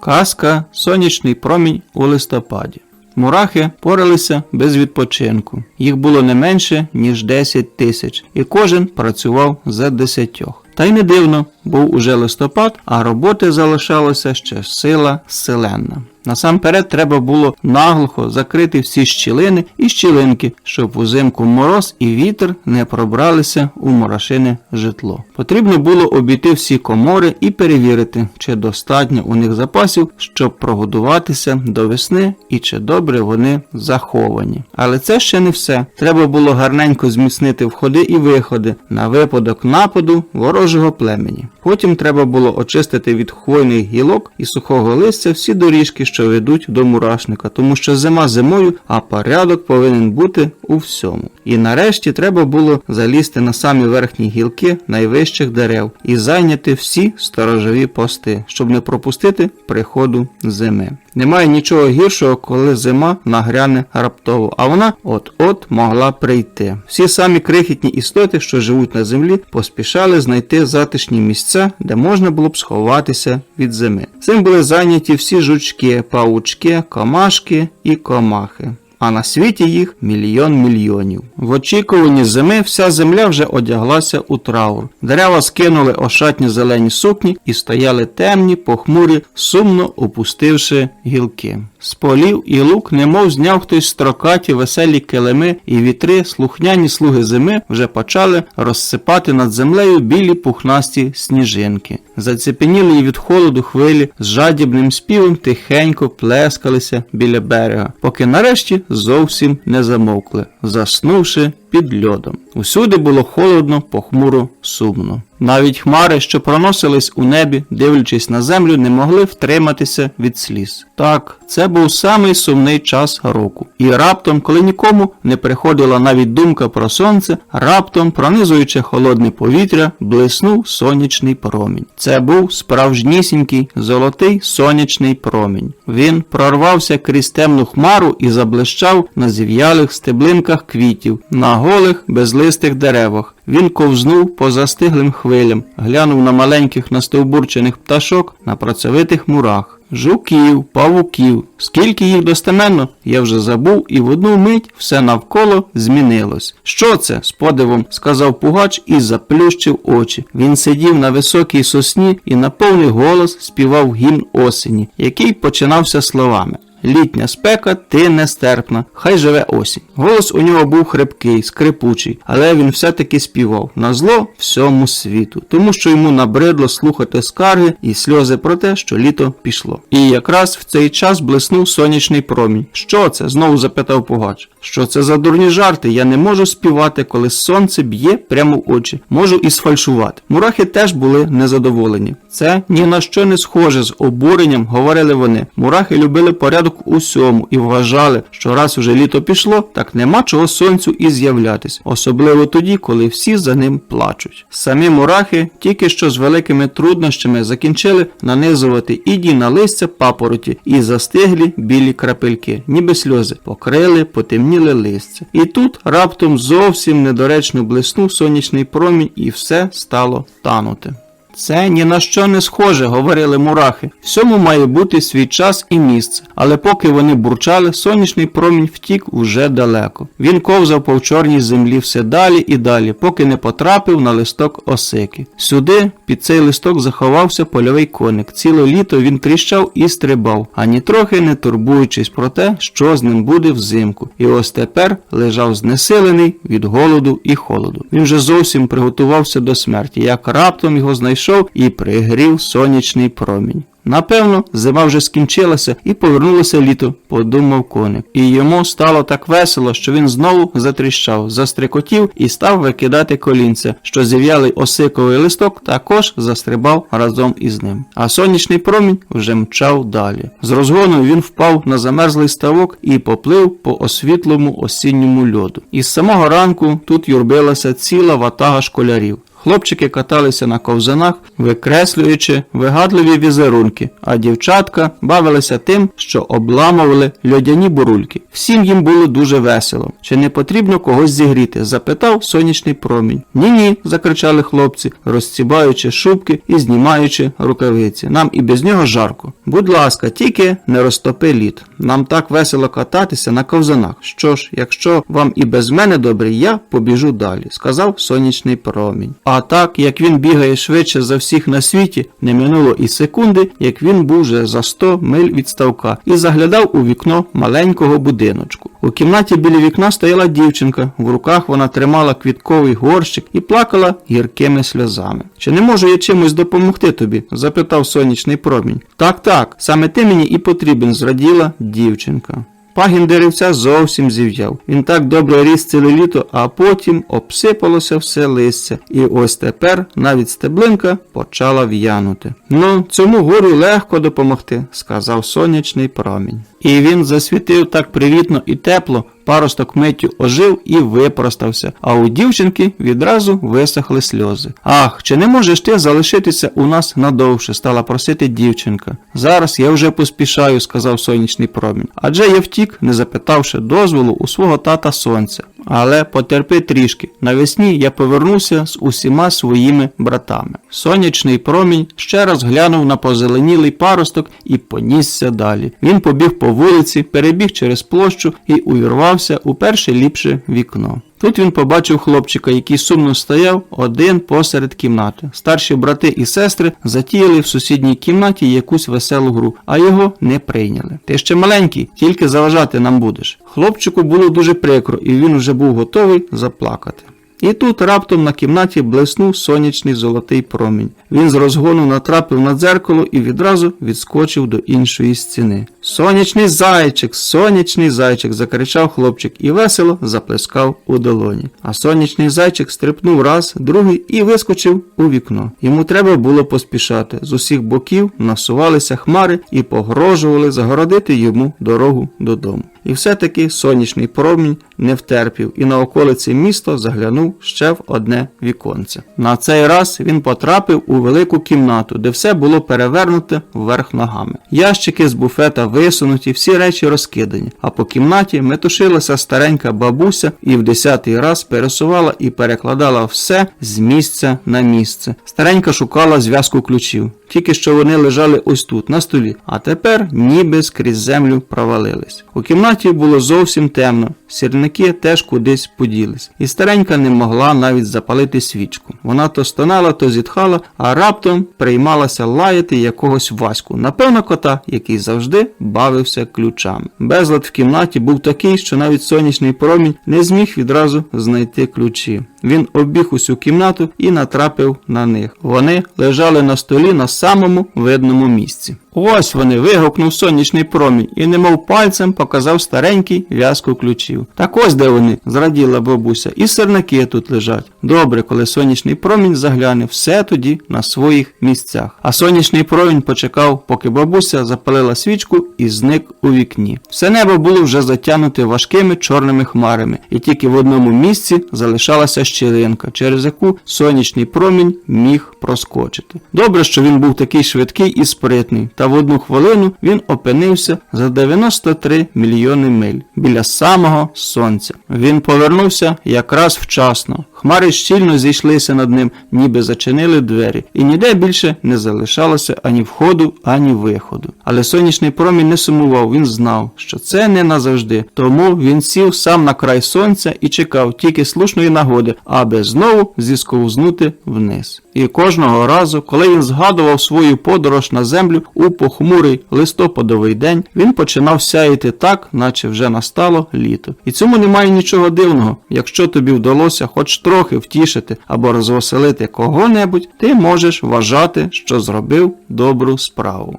Казка Сонячний промінь у листопаді. Мурахи поралися без відпочинку. Їх було не менше, ніж 10 тисяч, і кожен працював за десятьох. Та й не дивно, був уже листопад, а роботи залишалося ще сила селенна. Насамперед треба було наглухо закрити всі щілини і щілинки, щоб узимку мороз і вітер не пробралися у мурашине житло. Потрібно було обійти всі комори і перевірити, чи достатньо у них запасів, щоб прогодуватися до весни і чи добре вони заховані. Але це ще не все. Треба було гарненько зміцнити входи і виходи на випадок нападу ворожого племені. Потім треба було очистити від хвойних гілок і сухого листя всі доріжки, що ведуть до мурашника, тому що зима зимою, а порядок повинен бути у всьому. І нарешті треба було залізти на самі верхні гілки найвищих дерев і зайняти всі сторожові пости, щоб не пропустити приходу зими. Немає нічого гіршого, коли зима нагряне раптово, а вона от-от могла прийти. Всі самі крихітні істоти, що живуть на землі, поспішали знайти затишні місця, де можна було б сховатися від зими. Цим були зайняті всі жучки, паучки, комашки і комахи. А на світі їх мільйон мільйонів. В очікуванні зими вся земля вже одяглася у траур. Дерева скинули ошатні зелені сукні і стояли темні, похмурі, сумно опустивши гілки. З полів і лук, немов зняв хтось строкаті веселі килими, і вітри, слухняні слуги зими, вже почали розсипати над землею білі пухнасті сніжинки. Зацепеніли від холоду хвилі з жадібним співом тихенько плескалися біля берега, поки нарешті зовсім не замовкли, заснувши під льодом. Усюди було холодно, похмуро, сумно. Навіть хмари, що проносились у небі, дивлячись на землю, не могли втриматися від сліз. Так, це був самий сумний час року. І раптом, коли нікому не приходила навіть думка про сонце, раптом, пронизуючи холодне повітря, блиснув сонячний промінь. Це був справжнісінький золотий сонячний промінь. Він прорвався крізь темну хмару і заблищав на зів'ялих стеблинках квітів, на голих безлистих деревах. Він ковзнув по застиглим хвилям, глянув на маленьких настовбурчених пташок, на працьовитих мурах. Жуків, павуків, скільки їх достеменно, я вже забув, і в одну мить все навколо змінилось. Що це? з подивом сказав пугач і заплющив очі. Він сидів на високій сосні і на повний голос співав гімн осені, який починався словами. Літня спека, ти нестерпна, хай живе осінь. Голос у нього був хрипкий, скрипучий, але він все-таки співав на зло всьому світу, тому що йому набридло слухати скарги і сльози про те, що літо пішло. І якраз в цей час блиснув сонячний промінь. Що це? знову запитав Пугач. Що це за дурні жарти? Я не можу співати, коли сонце б'є прямо в очі. Можу і сфальшувати. Мурахи теж були незадоволені. Це ні на що не схоже з обуренням, говорили вони. Мурахи любили порядок у всьому і вважали, що раз уже літо пішло, так нема чого сонцю і з'являтись, особливо тоді, коли всі за ним плачуть. Самі мурахи тільки що з великими труднощами закінчили нанизувати іді на листя папороті і застиглі білі крапельки, ніби сльози, покрили, потемніли листя. І тут раптом зовсім недоречно блиснув сонячний промінь, і все стало танути. Це ні на що не схоже, говорили мурахи. Всьому має бути свій час і місце. Але поки вони бурчали, сонячний промінь втік уже далеко. Він ковзав по чорній землі все далі і далі, поки не потрапив на листок осики. Сюди, під цей листок, заховався польовий коник. Ціле літо він тріщав і стрибав, ані трохи не турбуючись про те, що з ним буде взимку. І ось тепер лежав знесилений від голоду і холоду. Він вже зовсім приготувався до смерті, як раптом його знайшов і пригрів сонячний промінь. Напевно, зима вже скінчилася і повернулося літо, подумав коник. І йому стало так весело, що він знову затріщав, застрикотів і став викидати колінця, що зів'ялий осиковий листок також застрибав разом із ним. А сонячний промінь вже мчав далі. З розгону він впав на замерзлий ставок і поплив по освітлому осінньому льоду. І з самого ранку тут юрбилася ціла ватага школярів. Хлопчики каталися на ковзанах, викреслюючи вигадливі візерунки, а дівчатка бавилися тим, що обламували льодяні бурульки. Всім їм було дуже весело. Чи не потрібно когось зігріти? запитав сонячний промінь. Ні, ні, закричали хлопці, розцібаючи шубки і знімаючи рукавиці. Нам і без нього жарко. Будь ласка, тільки не розтопи лід. Нам так весело кататися на ковзанах. Що ж, якщо вам і без мене добре, я побіжу далі, сказав сонячний промінь. А так, як він бігає швидше за всіх на світі, не минуло і секунди, як він був вже за 100 миль від ставка і заглядав у вікно маленького будиночку. У кімнаті біля вікна стояла дівчинка, в руках вона тримала квітковий горщик і плакала гіркими сльозами. Чи не можу я чимось допомогти тобі? запитав сонячний промінь. Так, так, саме ти мені і потрібен, зраділа дівчинка. Пагін деревця зовсім зів'яв. Він так добре ріс ціле літо, а потім обсипалося все листя. І ось тепер навіть стеблинка почала в'янути. Ну, цьому горю легко допомогти, сказав сонячний промінь. І він засвітив так привітно і тепло, паросток миттю ожив і випростався, а у дівчинки відразу висохли сльози. Ах, чи не можеш ти залишитися у нас надовше? стала просити дівчинка. Зараз я вже поспішаю, сказав сонячний промінь. Адже я втік, не запитавши дозволу у свого тата сонця. Але потерпи трішки. Навесні я повернуся з усіма своїми братами. Сонячний промінь ще раз глянув на позеленілий паросток і понісся далі. Він побіг по вулиці, перебіг через площу і увірвався у перше ліпше вікно. Тут він побачив хлопчика, який сумно стояв один посеред кімнати. Старші брати і сестри затіяли в сусідній кімнаті якусь веселу гру, а його не прийняли. Ти ще маленький, тільки заважати нам будеш. Хлопчику було дуже прикро, і він вже був готовий заплакати. І тут раптом на кімнаті блиснув сонячний золотий промінь. Він з розгону натрапив на дзеркало і відразу відскочив до іншої стіни. Сонячний зайчик, сонячний зайчик, закричав хлопчик і весело заплескав у долоні. А сонячний зайчик стрипнув раз, другий і вискочив у вікно. Йому треба було поспішати. З усіх боків насувалися хмари і погрожували загородити йому дорогу додому. І все-таки сонячний промінь не втерпів і на околиці міста заглянув ще в одне віконце. На цей раз він потрапив у велику кімнату, де все було перевернуте вверх ногами. Ящики з буфета висунуті, всі речі розкидані, а по кімнаті метушилася старенька бабуся і в десятий раз пересувала і перекладала все з місця на місце. Старенька шукала зв'язку ключів. Тільки що вони лежали ось тут, на столі, а тепер ніби скрізь землю провалились. У кімнаті було зовсім темно, сірники теж кудись поділись, і старенька не могла навіть запалити свічку. Вона то стонала, то зітхала, а раптом приймалася лаяти якогось Ваську, напевно, кота, який завжди бавився ключами. Безлад в кімнаті був такий, що навіть сонячний промінь не зміг відразу знайти ключі. Він обіг усю кімнату і натрапив на них. Вони лежали на столі на самому видному місці. Ось вони, вигукнув сонячний промінь і немов пальцем показав старенький в'язку ключів. Так ось де вони, зраділа бабуся, і сирники тут лежать. Добре, коли сонячний промінь загляне, все тоді на своїх місцях. А сонячний промінь почекав, поки бабуся запалила свічку і зник у вікні. Все небо було вже затягнуте важкими чорними хмарами, і тільки в одному місці залишалася щілинка, через яку сонячний промінь міг проскочити. Добре, що він був такий швидкий і спритний, та в одну хвилину він опинився за 93 мільйони миль біля самого сонця. Він повернувся якраз вчасно. Хмари щільно зійшлися над ним, ніби зачинили двері, і ніде більше не залишалося ані входу, ані виходу. Але сонячний промінь не сумував, він знав, що це не назавжди. Тому він сів сам на край сонця і чекав тільки слушної нагоди, аби знову зісковзнути вниз. І кожного разу, коли він згадував свою подорож на землю у похмурий листопадовий день, він починав сяяти так, наче вже настало літо. І цьому немає нічого дивного. Якщо тобі вдалося хоч трохи втішити або розвеселити кого-небудь, ти можеш вважати, що зробив добру справу.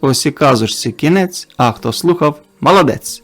Ось і казочці кінець, а хто слухав, молодець.